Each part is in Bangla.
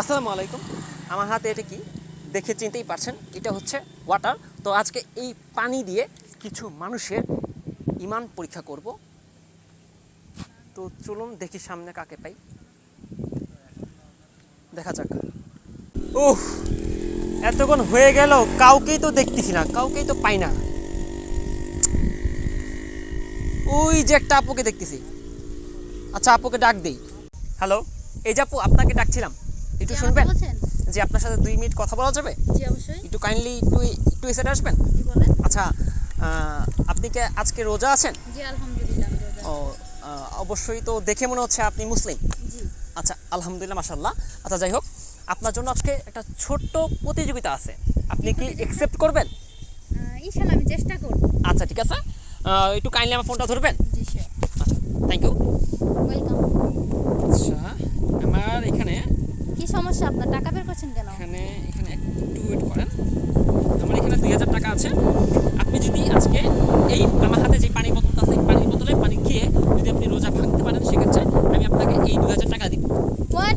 আসসালামু আলাইকুম। আমার হাতে এটা কি? দেখে চিনতেই পারছেন, এটা হচ্ছে ওয়াটার তো আজকে এই পানি দিয়ে কিছু মানুষের ইমান পরীক্ষা করব। তো চলুন দেখি সামনে কাকে পাই। দেখা যাক। উফ, এতক্ষণ হয়ে গেল, কাউকেই তো দেখতেছি না, কাউকেই তো পাই না। ওই যে একটা আপুকে দেখতেছি। আচ্ছা আপুকে ডাক দেই। হ্যালো, এই যে আপু, আপনাকে ডাকছিলাম। একটু শুনবেন? যে আপনার সাথে দুই মিনিট কথা বলা যাবে? জি অবশ্যই। একটু কাইন্ডলি একটু একটু এসে আসবেন? আচ্ছা আপনি কি আজকে রোজা আছেন? জি আলহামদুলিল্লাহ ও অবশ্যই তো দেখে মনে হচ্ছে আপনি মুসলিম। জি। আচ্ছা আলহামদুলিল্লাহ মাসাল্লাহ আচ্ছা যাই হোক আপনার জন্য আজকে একটা ছোট্ট প্রতিযোগিতা আছে। আপনি কি অ্যাকসেপ্ট করবেন? ইনশাআল্লাহ আমি চেষ্টা করব। আচ্ছা ঠিক আছে। একটু কাইন্ডলি আমার ফোনটা ধরবেন? জি স্যার আচ্ছা থ্যাংক ইউ ওয়েলকাম আচ্ছা আমার এখানে কি সমস্যা আপনার টাকা বের করছেন কেন? এখানে এখানে একটু ওয়েট করেন। আমার এখানে দুই হাজার টাকা আছে। আপনি যদি আজকে এই আমার হাতে যে পানি বোতলটা আছে পানির বোতলে পানি খেয়ে যদি আপনি রোজা ভাঙতে পারেন সেক্ষেত্রে আমি আপনাকে এই দুই হাজার টাকা দিব। হোয়াট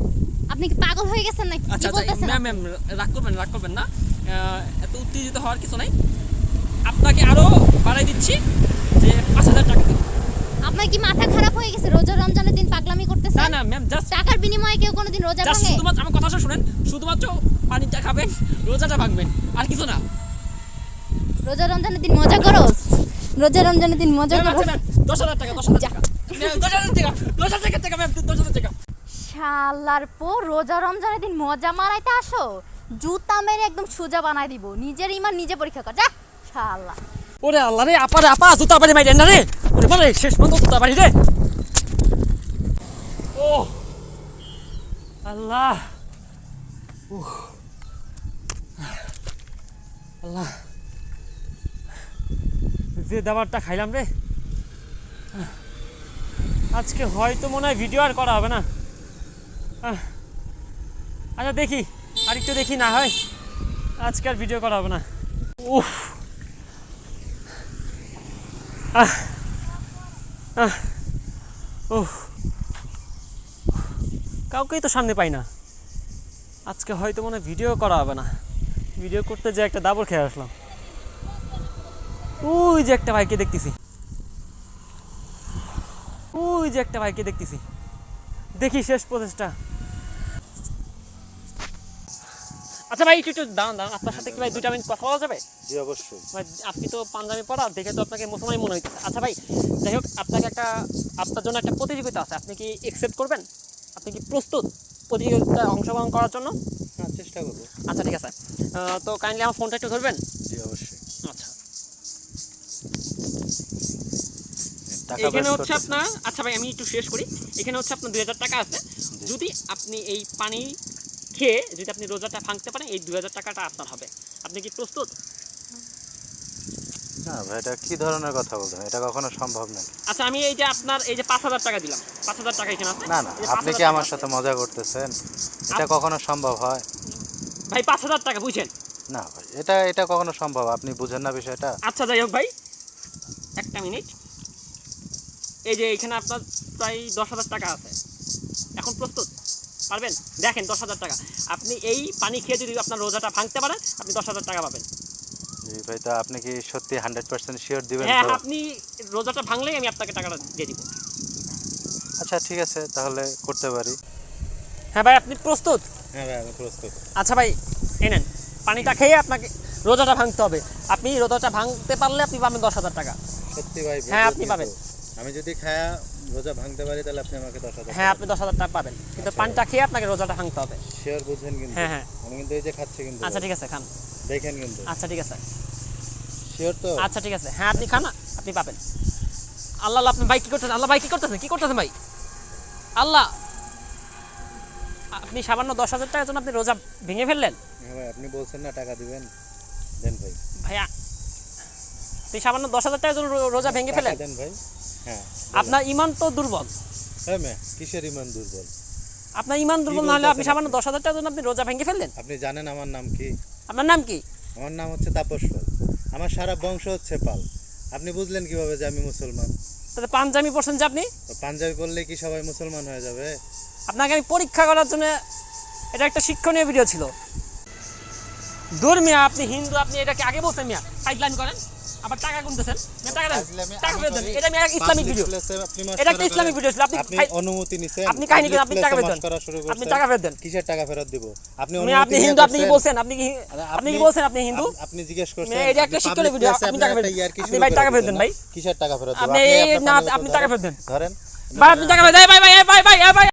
আপনি কি পাগল হয়ে গেছেন নাকি? আচ্ছা আচ্ছা ম্যাম ম্যাম রাগ করবেন রাগ করবেন না। এত উত্তেজিত হওয়ার কিছু নাই। আপনাকে আরও বাড়াই দিচ্ছি যে পাঁচ হাজার টাকা দিব। আপনার কি মাথা খারাপ হয়ে গেছে? রোজা রমজানের দিন পাগলামি করতেছেন? না না ম্যাম জাস্ট টাকার বিনিময়ে কেউ কোনোদিন রোজা ভাঙে? শুধুমাত্র আমার কথাটা শুনেন শুধুমাত্র পানিটা খাবেন রোজাটা ভাঙবেন আর কিছু না। রোজা রমজানের দিন মজা করো। রোজা রমজানের দিন মজা করো। আচ্ছা, ম্যাম, দশ হাজার টাকা দশ হাজার টাকা। ম্যাম, দশ হাজার টাকা দশ হাজার টাকা টাকা ম্যাম দশ হাজার টাকা। শালার পো রোজা রমজানের দিন মজা মারাইতে আসো। জুতা মেরে একদম সোজা বানাই দিব। নিজের ইমান নিজে পরীক্ষা কর। যা শালা। ওরে আল্লাহ রে আপা রে আপা, জুতা বাড়ি মাইরেন না রে। ওরে বারে শেষ পর্যন্ত জুতা বাড়ি রে। ও আল্লাহ। আল্লাহ। যে দাবারটা খাইলাম রে। আজকে হয়তো মনে হয় ভিডিও আর করা হবে না। আচ্ছা দেখি। আর একটু দেখি না হয়। আজকে আর ভিডিও করা হবে না। উফ। আহ আহ কাউকেই তো সামনে পাই না। আজকে হয়তো মনে ভিডিও করা হবে না। ভিডিও করতে যে একটা দাবর খেয়ে আসলাম। ওই যে একটা ভাইকে দেখতেছি। ওই যে একটা ভাইকে দেখতেছি। দেখি শেষ প্রচেষ্টা আচ্ছা ভাই একটু একটু দাঁড়ান দাঁড়ান আপনার সাথে কি ভাই দুইটা মিনিট কথা বলা যাবে? জি অবশ্যই। ভাই, আপনি তো পাঞ্জাবি পড়া দেখে তো আপনাকে মুসলমানই মনে হইতেছে। আচ্ছা ভাই যাই হোক আপনাকে একটা আপনার জন্য একটা প্রতিযোগিতা আছে। আপনি কি একসেপ্ট করবেন? আপনি কি প্রস্তুত প্রতিযোগিতায় অংশগ্রহণ করার জন্য? হ্যাঁ চেষ্টা করব। আচ্ছা ঠিক আছে। তো কাইন্ডলি আমার ফোনটা একটু ধরবেন? জি অবশ্যই। আচ্ছা। এখানে হচ্ছে আপনার আচ্ছা ভাই আমি একটু শেষ করি। এখানে হচ্ছে আপনার দুই হাজার টাকা আছে। যদি আপনি এই পানি খেয়ে যদি আপনি রোজাটা ভাঙতে পারেন এই দুই হাজার টাকাটা আপনার হবে। আপনি কি প্রস্তুত? না ভাই এটা কি ধরনের কথা বলছেন? এটা কখনো সম্ভব নাকি আচ্ছা আমি এই যে আপনার এই যে পাঁচ হাজার টাকা দিলাম। পাঁচ হাজার টাকা এখানে না না আপনি কি আমার সাথে মজা করতেছেন? এটা কখনো সম্ভব হয়? ভাই পাঁচ হাজার টাকা বুঝছেন না ভাই এটা এটা কখনো সম্ভব আপনি বুঝেন না বিষয়টা? আচ্ছা যাই হোক ভাই একটা মিনিট। এই যে এখানে আপনার প্রায় দশ হাজার টাকা আছে। এখন প্রস্তুত? পারবেন? দেখেন দশ হাজার টাকা। আপনি এই পানি খেয়ে যদি আপনার রোজাটা ভাঙতে পারেন আপনি দশ হাজার টাকা পাবেন। জি ভাই তো আপনি কি সত্যি হান্ড্রেড পার্সেন্ট শিওর দিবেন হ্যাঁ আপনি রোজাটা ভাঙলেই আমি আপনাকে টাকাটা দিয়ে দিব। আচ্ছা ঠিক আছে তাহলে করতে পারি। হ্যাঁ ভাই আপনি প্রস্তুত? হ্যাঁ ভাই আমি প্রস্তুত। আচ্ছা ভাই এই নেন পানিটা খেয়ে আপনাকে রোজাটা ভাঙতে হবে। আপনি রোজাটা ভাঙতে পারলে আপনি পাবেন দশ হাজার টাকা। সত্যি ভাই হ্যাঁ, আপনি পাবেন। আমি যদি খায়া রোজা ভাঙতে পারি তাহলে আপনি আমাকে দশ হাজার হ্যাঁ আপনি দশ হাজার টাকা পাবেন। কিন্তু পানিটা খেয়ে আপনাকে রোজাটা ভাঙতে হবে। শিওর বুঝছেন কিন্তু। হ্যাঁ, হ্যাঁ। আমি কিন্তু এই যে খাচ্ছি কিন্তু। আচ্ছা ঠিক আছে খান। দেখেন কিন্তু। আচ্ছা ঠিক আছে। শিওর তো? আচ্ছা ঠিক আছে। হ্যাঁ আপনি খান আপনি পাবেন। আল্লাহ আল্লাহ আপনি ভাই কি করতেছেন? আল্লাহ ভাই কি করতেছেন? কি করতেছেন ভাই? আল্লাহ আপনি সামান্য দশ হাজার টাকার জন্য আপনি রোজা ভেঙে ফেললেন? হ্যাঁ ভাই আপনি বলছেন না টাকা দিবেন। দেন ভাই। ভাইয়া আপনি সামান্য দশ হাজার টাকার জন্য রোজা ভেঙে ফেলেন? দেন ভাই। হ্যাঁ আপনার ইমান তো দুর্বল। হ্যাঁ ম্যাম কিসের ইমান দুর্বল? আপনার ইমান দুর্বল না হলে আপনি সামান্য দশ হাজার টাকার জন্য আপনি রোজা ভেঙে ফেললেন? আপনি জানেন আমার নাম কি? আপনার নাম কি? আমার নাম হচ্ছে তাপস পাল আমার সারা বংশ হচ্ছে পাল। আপনি বুঝলেন কীভাবে যে আমি মুসলমান? তাহলে পাঞ্জাবি পড়ছেন যে আপনি? তো পাঞ্জাবি পড়লে কি সবাই মুসলমান হয়ে যাবে? আপনাকে আমি পরীক্ষা করার জন্য এটা একটা শিক্ষণীয় ভিডিও ছিল। দূর মিয়া আপনি হিন্দু আপনি এটাকে আগে বলছেন মিয়া। পাইপলাইন করেন। আবার টাকা গুনতেছেন টাকা দেন টাকা ফেরত দেন এটা মিয়া ইসলামিক ভিডিও আপনি এটা একটা ইসলামিক ভিডিও ছিল আপনি আপনি অনুমতি নিছেন আপনি কাহিনী করেন, আপনি টাকা ফেরত দেন। আপনি টাকা ফেরত দেন। কিসের টাকা ফেরত দিব আপনি আপনি হিন্দু আপনি কি? বলছেন আপনি কি আপনি কি বলছেন আপনি হিন্দু আপনি জিজ্ঞেস করছেন এটা একটা শিক্ষণীয় ভিডিও, আপনি আপনি টাকা ফেরত- ইয়ার্কি আপনি ভাই টাকা ফেরত দেন, ভাই। কিসের টাকা ফেরত দিব আপনি না, টাকা। ফেরত দেন। ধরেন ভাই আপনি টাকা ফেরত দেন ভাই ভাই ভাই ভাই ভাই ভাই